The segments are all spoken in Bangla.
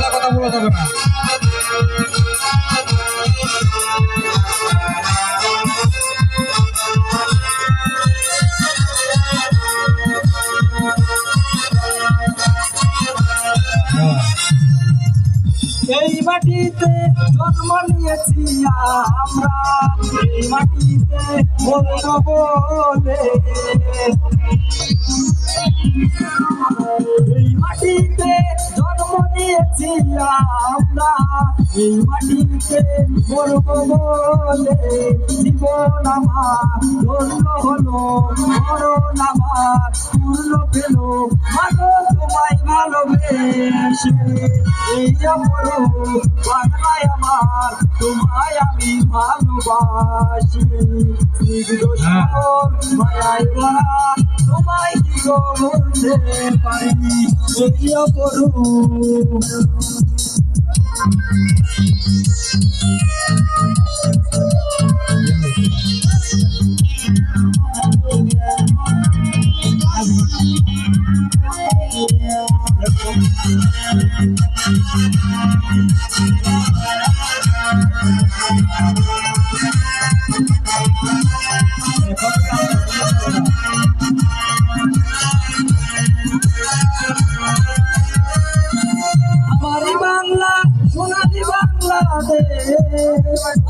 বলা কথা বলা যাবে না। এই মাটিতে জন্ম নিয়েছি আমরা। এই মাটিতে নিয়েছি আমরা। এই মাটিতে বলব বলে জীবন আমার ধন্য হলো মরণ আমার পূর্ণ পেল। মাগো তোমায় ভালোবেসে এই অপরূপ বাংলায় আমার তোমায় আমি ভালোবাসি। সাগর মায়ায় ভরা তোমায় কি গো বলতে পারি? এই অপরূপ আমারই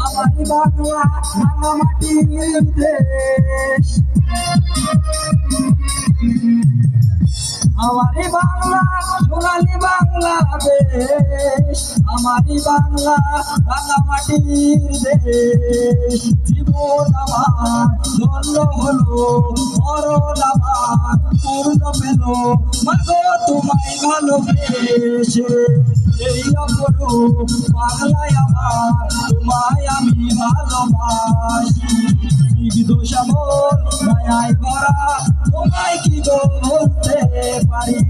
আমারই বাংলা রাঙা মাটির দেশ আমারই বাংলা সোনালি বাংলাদেশ আমারই বাংলা রাঙা মাটির দেশ জীবন আমার ধন্য হলো মরণ আমার পূর্ণ পেল মাগো তোমায় ভালোবেসে এই অপরূপ বাংলায় আমার, তোমায় আমি ভালোবাসি। স্নিগ্ধ শ্যামল, মায়ায় ভরা, তোমায় কি বলতে পারি?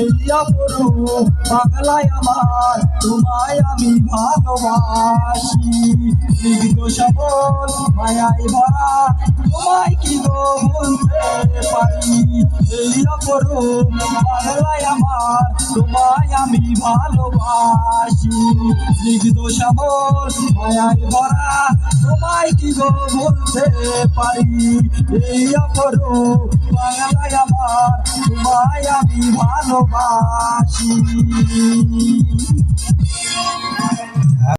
এই অপরূপ বাংলায় আমার, তোমায় আমি ভালোবাসি। স্নিগ্ধ শ্যামল, মায়ায় ভরা, তোমায় কি গো এই অপরূপ বাংলায় আমার, তোমায় আমি ভালোবাসি। স্নিগ্ধ শ্যামল, মায়ায় ভরা, তোমায় কি গো বলতে পারি? এই অপরূপ বাংলায় আমার, তোমায় আমি ভালোবাসি।